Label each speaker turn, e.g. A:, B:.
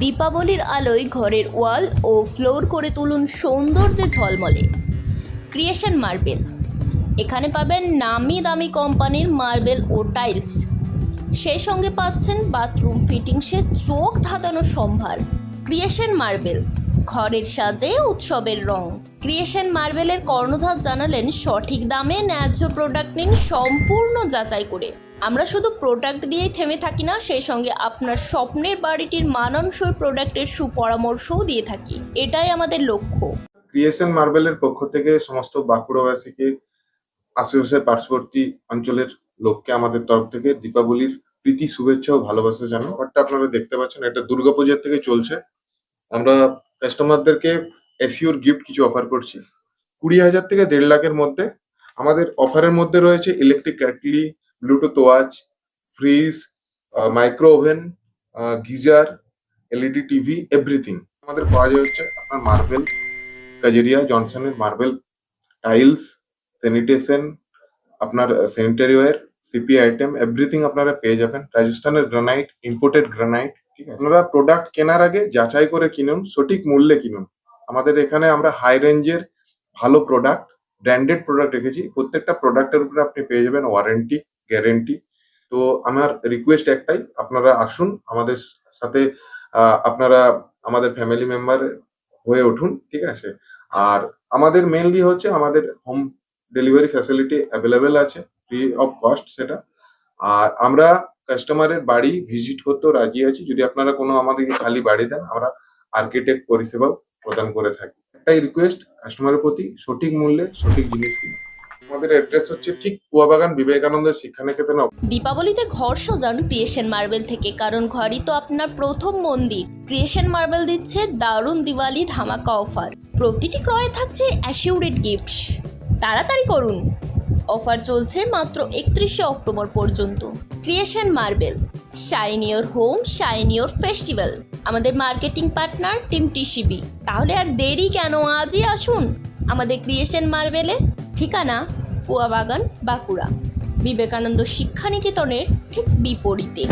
A: দীপাবলির আলোয় ঘরের ওয়াল ও ফ্লোর করে তুলুন সৌন্দর্যে ঝলমলে। Creation marble. এখানে পাবেন নামি দামি কোম্পানির মার্বেল ও টাইলস। সেই সঙ্গে পাচ্ছেন বাথরুম ফিটিংসে চোখ ধাঁধানো সম্ভার। Creation marble. ঘরের সাজে উৎসবের রং। ক্রিয়েশন মার্বেলের কর্ণধার জানালেন, সঠিক দামে ন্যায্য প্রোডাক্ট নিন সম্পূর্ণ যাচাই করে। আমরা শুধু প্রোডাক্ট দিয়েই থেমে থাকি না, সেই সঙ্গে আপনার স্বপ্নের বাড়িটির মানানসই প্রোডাক্টের সুপরামর্শও দিয়ে থাকি। এটাই আমাদের লক্ষ্য।
B: ক্রিয়েশন মার্বেলের পক্ষ থেকে সমস্ত বাঁকুড়াবাসীকে আশেপাশে পার্শ্ববর্তী অঞ্চলের লোককে আমাদের তরফ থেকে দীপাবলির প্রীতি, শুভেচ্ছা ও ভালোবাসা জানাই। ব্যাপারটা আপনারা দেখতে পাচ্ছেন, এটা দুর্গাপূজার থেকে চলছে। আমরা কাস্টমারদেরকে এসিওর গিফট কিছু অফার করছি। কুড়ি হাজার থেকে দেড় লাখের মধ্যে আমাদের অফারের মধ্যে রয়েছে electric kettle bluetooth watch fridge micro oven geyser LED TV everything আমাদের পাওয়া যায় হচ্ছে আপনার মার্বেল কাজেরিয়া জনসনের মার্বেল টাইলস স্যানিটেশন আপনার sanitary ware CP item everything আপনারা পেয়ে যাবেন। রাজস্থানের গ্রানাইট ইম্পোর্টেড গ্রানাইট ঠিক আছে? আপনারা প্রোডাক্ট কেনার আগে যাচাই করে কিনুন, সঠিক মূল্যে কিনুন। আমাদের এখানে আমরা হাই রেঞ্জের ভালো প্রোডাক্ট ব্র্যান্ডেড প্রোডাক্ট রেখেছি। প্রত্যেকটা প্রোডাক্টের উপরে আপনি পেয়ে যাবেন ওয়ারেন্টি গ্যারেন্টি তো আমার রিকোয়েস্ট একটাই, আপনারা আসুন আমাদের সাথে আপনারা আমাদের ফ্যামিলি মেম্বার হয়ে উঠুন, ঠিক আছে? আর আমাদের মেনলি হচ্ছে আমাদের হোম ডেলিভারি ফ্যাসিলিটি অ্যাভেলেবেল আছে ফ্রি অফ কস্ট সেটা। আর আমরা কাস্টমারের বাড়ি ভিজিট করতেও রাজি আছি, যদি আপনারা কোনো আমাদেরকে খালি বাড়ি দেন, আমরা আর্কিটেক্ট পরিষেবা প্রদান করে থাকি। একটাই রিকোয়েস্ট কাস্টমারের প্রতি সঠিক মূল্যে সঠিক জিনিস কিনুন। আমাদের অ্যাড্রেস হচ্ছে ঠিক কুয়াবাগান বিবেকানন্দ শিক্ষানিকেতন।
A: দীপাবলিতে ঘর সাজান ক্রিয়েশন মার্বেল থেকে, কারণ ঘরই তো আপনার প্রথম মন্দির। ক্রিয়েশন মার্বেল দিচ্ছে দারুণ দিওয়ালি ধামাকা অফার। প্রতিটি ক্রয়ে থাকছে অ্যাসিউরেড গিফটস। তাড়াতাড়ি করুন। অফার চলছে মাত্র একত্রিশে অক্টোবর পর্যন্ত। Creation marble shine your home shine your festival আমাদের মার্কেটিং পার্টনার টিম টিসিবি। তাহলে আর দেরি কেন? আজই আসুন। আমাদের ক্রিয়েশন মার্বেলে ঠিকানা কুয়াবাগান বাঁকুড়া। বিবেকানন্দ শিক্ষানিকেতনের ঠিক বিপরীতে।